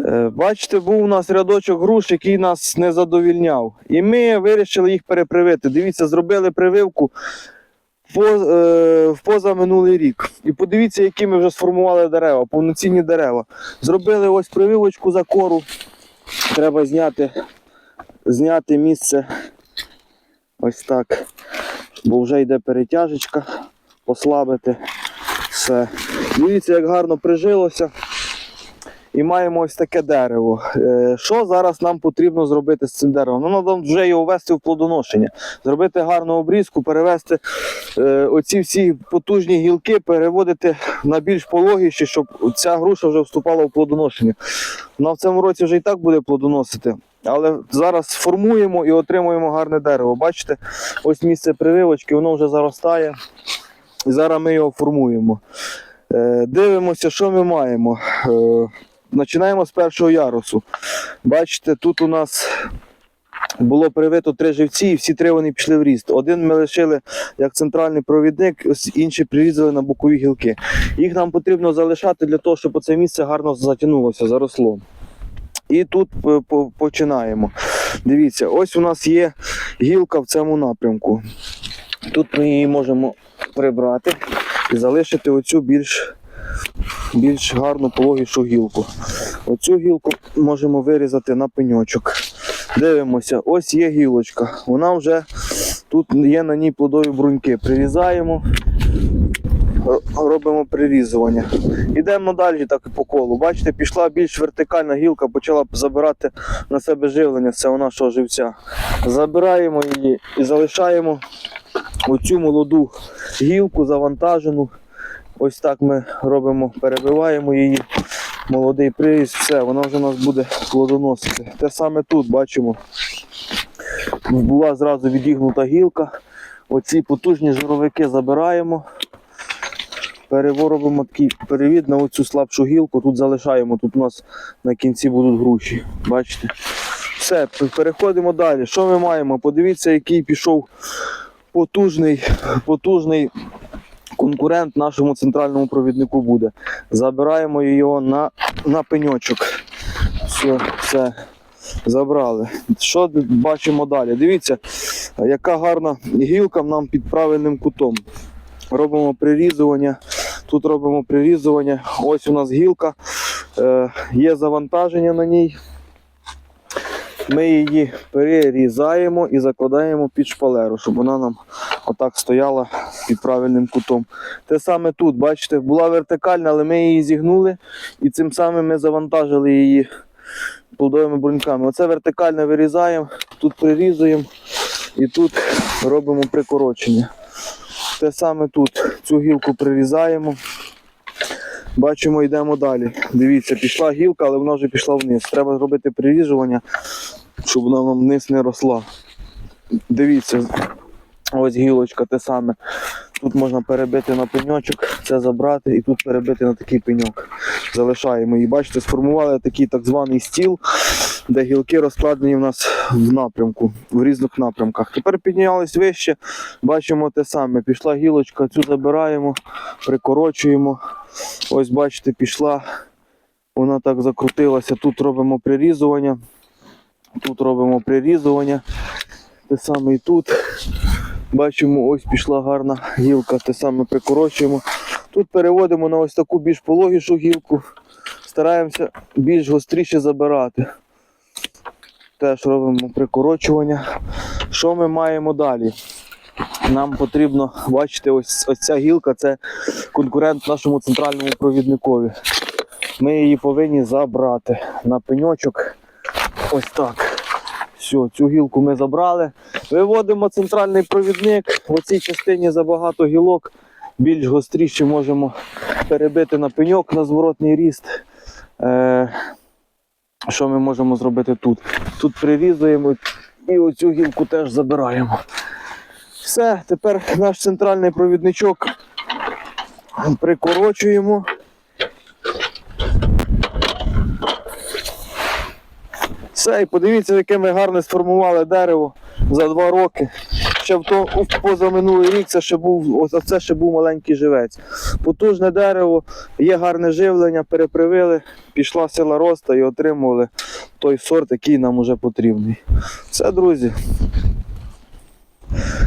Е, Бачите, був у нас рядочок груш, який нас не задовільняв. І ми вирішили їх перепривити. Дивіться, зробили прививку е, в позаминулий рік. І подивіться, які ми вже сформували дерева, повноцінні дерева. Зробили ось прививочку за кору. Треба зняти, зняти місце. Ось так. Бо вже йде перетяжечка, послабити все. Дивіться, як гарно прижилося. І маємо ось таке дерево. Е, Що зараз нам потрібно зробити з цим деревом? Ну, треба вже його ввести в плодоношення, зробити гарну обрізку, перевести е, оці всі потужні гілки, переводити на більш пологіші, щоб ця груша вже вступала в плодоношення. Вона в цьому році вже і так буде плодоносити. Але зараз формуємо і отримуємо гарне дерево. Бачите, ось місце прививочки, воно вже заростає. І зараз ми його формуємо. Е, Дивимося, що ми маємо. Починаємо з першого ярусу. Бачите, тут у нас було привито три живці, і всі три вони пішли в ріст. Один ми лишили як центральний провідник, інші прирізали на бокові гілки. Їх нам потрібно залишати для того, щоб це місце гарно затягнулося, заросло. І тут е, починаємо. Дивіться, ось у нас є гілка в цьому напрямку. Тут ми її можемо прибрати і залишити оцю більш, більш гарну пологішу гілку. Оцю гілку можемо вирізати на пеньочок. Дивимося, ось є гілочка. Вона вже тут є на ній плодові бруньки. Прирізаємо, робимо прирізування. Ідемо далі так по колу. Бачите, пішла більш вертикальна гілка, почала забирати на себе живлення з цього нашого живця. Забираємо її і залишаємо оцю молоду гілку завантажену. Ось так ми робимо, перебиваємо її. Молодий приріз, все, вона вже у нас буде плодоносити. Те саме тут бачимо. Була зразу відігнута гілка. Оці потужні жировики забираємо. Переворобимо такий перевід на оцю слабшу гілку, тут залишаємо. Тут у нас на кінці будуть груші. Бачите? Все, переходимо далі. Що ми маємо? Подивіться, який пішов потужний, потужний конкурент нашому центральному провіднику буде. Забираємо його на, на пеньочок. Все, все. Забрали. Що бачимо далі? Дивіться, яка гарна гілка нам під правильним кутом. Робимо прирізування. Тут робимо прирізування. Ось у нас гілка, е, є завантаження на ній. Ми її перерізаємо і закладаємо під шпалеру, щоб вона нам отак стояла під правильним кутом. Те саме тут, бачите, була вертикальна, але ми її зігнули і цим самим ми завантажили її плодовими бруньками. Оце вертикально вирізаємо, тут прирізуємо і тут робимо прикорочення. Те саме тут цю гілку прирізаємо. Бачимо, йдемо далі. Дивіться, пішла гілка, але вона вже пішла вниз. Треба зробити приріжування, щоб вона вниз не росла. Дивіться, ось гілочка те саме. Тут можна перебити на пеньочок, це забрати і тут перебити на такий пеньок. Залишаємо її. Бачите, сформували такий так званий стіл, де гілки розкладені в нас в напрямку, в різних напрямках. Тепер піднялись вище, бачимо те саме. Пішла гілочка, цю забираємо, прикорочуємо. Ось бачите, пішла. Вона так закрутилася. Тут робимо прирізування. Тут робимо прирізування. Те саме і тут. Бачимо, ось пішла гарна гілка, те саме прикорочуємо. Тут переводимо на ось таку більш пологішу гілку. Стараємося більш гостріше забирати. Теж робимо прикорочування. Що ми маємо далі? Нам потрібно, бачите, ось, ось ця гілка це конкурент нашому центральному провідникові. Ми її повинні забрати на пеньочок. Ось так. Все, цю гілку ми забрали. Виводимо центральний провідник. В цій частині забагато гілок. Більш гостріше можемо перебити на пеньок на зворотній ріст. Е, що ми можемо зробити тут? Тут прирізуємо і оцю гілку теж забираємо. Все, тепер наш центральний провідничок прикорочуємо. Все, і подивіться, яке ми гарне сформували дерево за два роки. ще в то позаминулий рік це ще був ось це ще був маленький живець. Потужне дерево, є гарне живлення, перепривили, пішла сила роста і отримували той сорт, який нам уже потрібний. Все, друзі,